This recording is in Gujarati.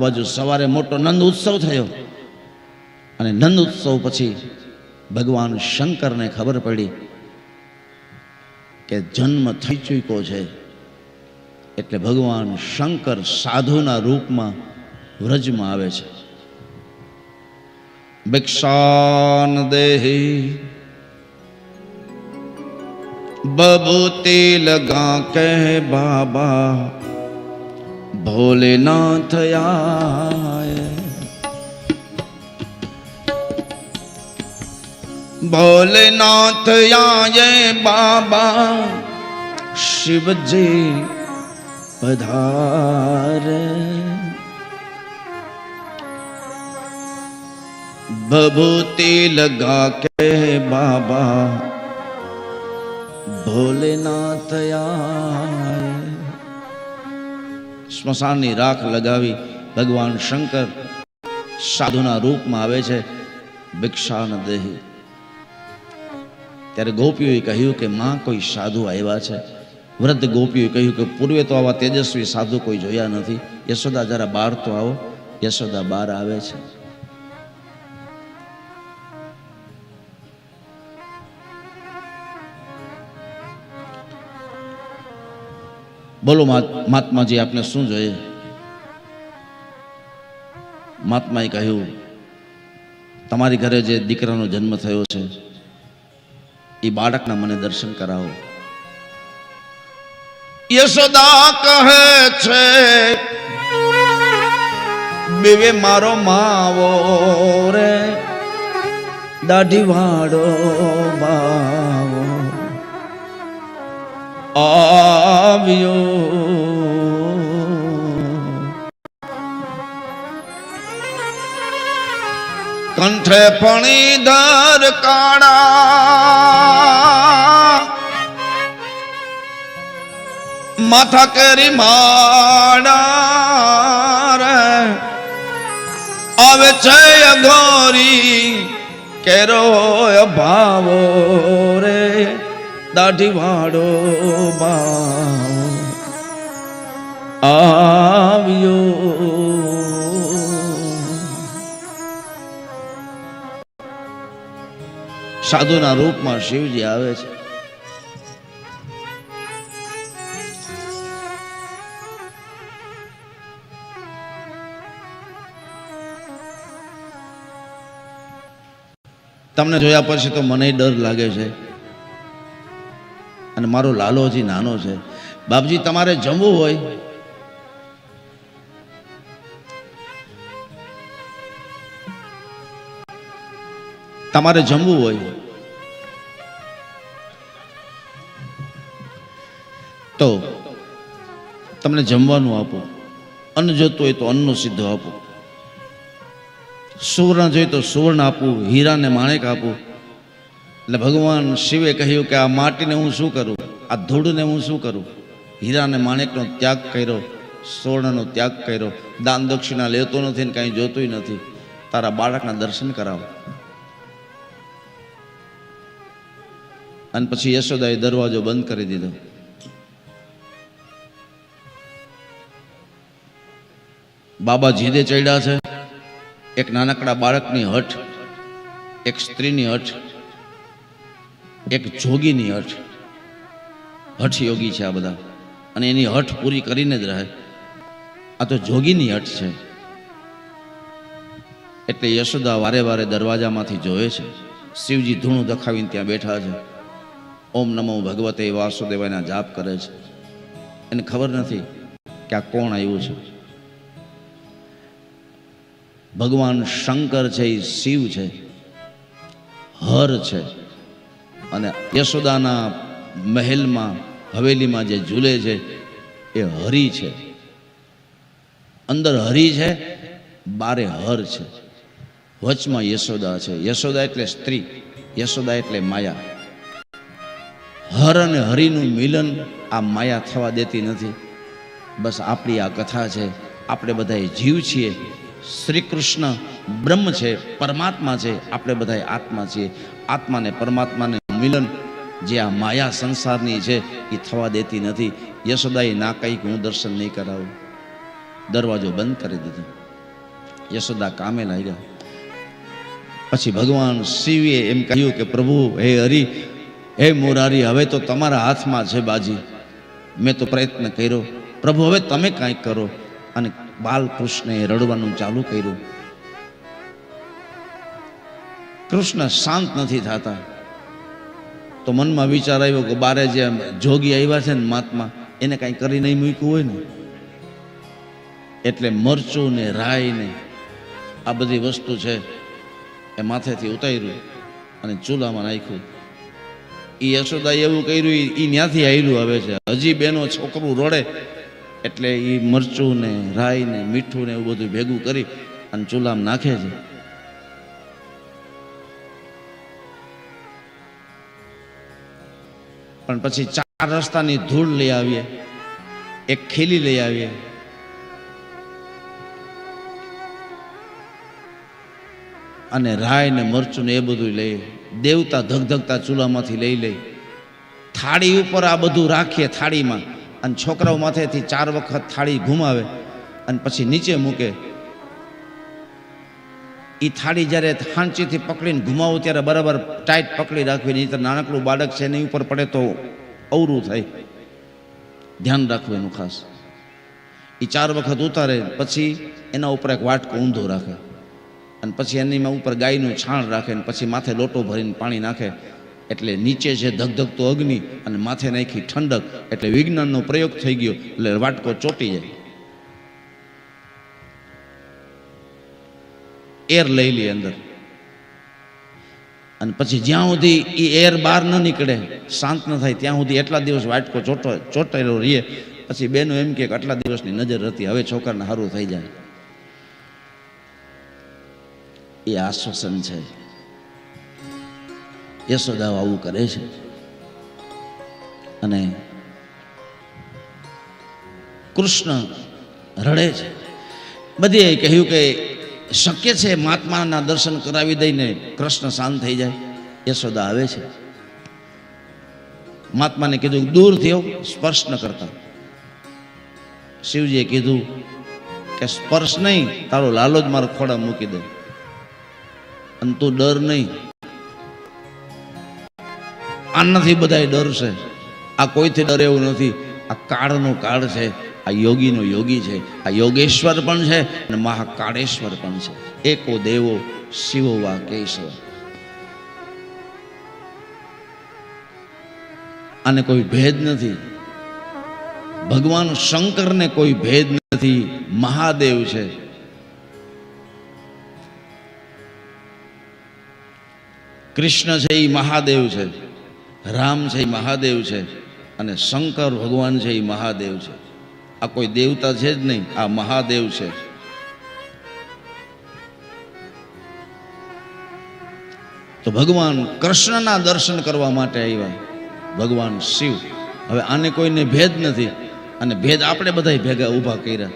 બાજુ સવારે મોટો નંદ ઉત્સવ થયો. અને નંદ ઉત્સવ પછી ભગવાન શંકરને ખબર પડી કે જન્મ થઈ ચૂક્યો છે. એટલે ભગવાન શંકર સાધુના રૂપમાં વ્રજમાં આવે છે. ભિક્ષાન દેહી બબૂતી લગા કે બાબા ભોલેનાથ આય. ભોલેનાથ આયે બાબા શિવજી પધારે. બભૂતિ લગા કે બાબા ભોલેનાથ સ્મશાનની રાખ લગાવી ભગવાન શંકર સાધુના રૂપમાં આવે છે, ભિક્ષાન દેહી. ત્યારે ગોપીઓએ કહ્યું કે માં કોઈ સાધુ આવ્યા છે. વૃદ્ધ ગોપીઓએ કહ્યું કે પૂર્વે તો આવા તેજસ્વી સાધુ કોઈ જોયા નથી. યશોદા જરા બહાર તો આવો, યશોદા બહાર આવે છે. બોલો મહાત્માજી, આપને શું જોઈએ? મહાત્માએ કહ્યું, તમારી ઘરે જે દીકરાનો જન્મ થયો છે, એ બાળકના મને દર્શન કરાવો. યશોદા કહે છે, બેવે મારો માવો રે દાઢી વાળો બાવો આવ્યો કંઠે ફણી ધર કાળા. માથા કરી માડા રે. આવે છે અઘોરી કેરો ભાવો રે. દાઢી વાળો બાવો. આવ્યો સાધુના રૂપમાં શિવજી આવે છે. તમને જોયા પછી તો મને ડર લાગે છે. અને મારો લાલો હજી નાનો છે. બાપજી, તમારે જમવું હોય? તમારે જમવું હોય. તો તમને જમવાનું આપો. અન્ન જોતું હોય તો અન્નનો સિદ્ધો આપો. સુવર્ણ જોઈએ તો સુવર્ણ આપવું હીરાને માણેક આપવું એટલે ભગવાન શિવે કહ્યું કે આ માટીને હું શું કરું? આ ધૂળને હું શું કરું? હીરાને માણેકનો ત્યાગ કર્યો. સુવર્ણનો ત્યાગ કર્યો. દાન દક્ષિણા લેતો નથી ને કાંઈ જોતું નથી. તારા બાળકના દર્શન કરાવો. અને પછી યશોદાએ દરવાજો બંધ કરી દીધો. બાબા જીદે ચડ્યા છે. એક નાનકડા બાળકની હઠ, એક સ્ત્રીની હઠ, એક જોગીની હઠ. હઠ યોગી છે આ બધા. અને એની હઠ પૂરી કરીને જ રહે. આ તો જોગીની હઠ છે. એટલે યશોદા વારે વારે દરવાજામાંથી જોવે છે. શિવજી ધૂણું દખાવીને ત્યાં બેઠા છે. ઓમ નમો ભગવતે વાસુદેવાના જાપ કરે છે. એને ખબર નથી કે આ કોણ આવ્યું છે. ભગવાન શંકર છે, એ શિવ છે, હર છે, અને યશોદાના મહેલમાં, હવેલીમાં જે ઝૂલે છે, એ હરી છે. અંદર હરી છે, બારે હર છે. વચમાં યશોદા છે. યશોદા એટલે સ્ત્રી, યશોદા એટલે માયા. હર અને હરિનું મિલન આ માયા થવા દેતી નથી. બસ આપણી આ કથા છે, આપણે બધાએ જીવ છીએ શ્રી કૃષ્ણ બ્રહ્મ છે, પરમાત્મા છે, આપણે બધાએ આત્મા છીએ. આત્માને પરમાત્માને મિલન જે આ માયા સંસારની છે, એ થવા દેતી નથી. યશોદાએ ના કહી કે હું દર્શન નહીં કરાવું. દરવાજો બંધ કરી દીધો. યશોદા કામે લાગ્યા. પછી ભગવાન શિવે એમ કહ્યું કે પ્રભુ, હે હરિ હે મોરારી, હવે તો તમારા હાથમાં છે બાજી. મેં તો પ્રયત્ન કર્યો. પ્રભુ, હવે તમે કાંઈક કરો. અને બાલકૃષ્ણએ રડવાનું ચાલુ કર્યું. કૃષ્ણ શાંત નથી થતા. તો મનમાં વિચાર આવ્યો કે બારે જે જોગી આવ્યા છે ને મહાત્મા, એને કાંઈ કરી નહીં મૂક્યું હોય ને? એટલે મરચું ને રાય ને આ બધી વસ્તુ છે એ માથેથી ઉતાર્યું અને ચૂલામાં નાખ્યું. એ યશોદા એવું કર્યું એ ત્યાંથી આવ્યું આવે છે. હજી બેનો છોકરું રડે, એટલે એ મરચું ને રાઈ ને મીઠું ને એવું બધું ભેગું કરી અને ચૂલામાં નાખે છે. પણ પછી ચાર રસ્તાની ધૂળ લઈ આવીએ, એક ખીલી લઈ આવીએ. અને રાય ને મરચું ને એ બધું લઈ દેવતા ધગધગતા ચૂલામાંથી લઈ લઈ થાળી ઉપર આ બધું રાખીએ થાળીમાં. અને છોકરાઓ માથેથી ચાર વખત થાળી ઘુમાવે અને પછી નીચે મૂકે. એ થાળી જ્યારે હાંચીથી પકડીને ઘુમાવો ત્યારે બરાબર ટાઈટ પકડી રાખવી નહીં તો નાનકડું બાળક છે એની ઉપર પડે તો અવરું થાય. ધ્યાન રાખવું એનું ખાસ. એ ચાર વખત ઉતારે, પછી એના ઉપર એક વાટકો ઊંધો રાખે. અને પછી એનીમાં ઉપર ગાયનું છાણ રાખે અને પછી માથે લોટો ભરીને પાણી નાખે એટલે નીચે છે ધગધગતો અગ્નિ અને માથે નાખી ઠંડક એટલે વિજ્ઞાનનો પ્રયોગ થઈ ગયો એટલે વાટકો ચોટી જાય. એર લઈ લે અંદર. અને પછી જ્યાં સુધી એ એર બહાર ન નીકળે, શાંત ન થાય, ત્યાં સુધી એટલા દિવસ વાટકો ચોટો ચોટેલો રહીએ. પછી બેનો એમ કે આટલા દિવસની નજર હતી, હવે છોકરાને સારું થઈ જાય. એ આશ્વાસન છે. યશોદાઓ આવું કરે છે. અને કૃષ્ણ રડે છે. બધીએ કહ્યું કે શક્ય છે મહાત્માના દર્શન કરાવી દઈને કૃષ્ણ શાંત થઈ જાય. યશોદા આવે છે. મહાત્માને કીધું, દૂર થયો. સ્પર્શ ન કરતા. શિવજીએ કીધું કે, સ્પર્શ નહીં, તારો લાલો જ મારો ખોડા મૂકી દે. અને તું ડર નહીં. આનાથી બધા ડરશે આ કોઈથી ડરે એવું નથી. આ કાળનો કાળ છે. આ યોગીનો યોગી છે. આ યોગેશ્વર પણ છે અને મહાકાળેશ્વર પણ છે. એકો દેવો શિવો વા કેશવ. આને કોઈ ભેદ નથી. ભગવાન શંકરને કોઈ ભેદ નથી. મહાદેવ છે. કૃષ્ણ છે એ મહાદેવ છે, રામ છે એ મહાદેવ છે, અને શંકર ભગવાન છે એ મહાદેવ છે. આ કોઈ દેવતા છે જ નહીં, આ મહાદેવ છે. તો ભગવાન કૃષ્ણના દર્શન કરવા માટે આવ્યા, ભગવાન શિવ. હવે આને કોઈને ભેદ નથી, અને ભેદ આપણે બધા ભેગા ઊભા કર્યા.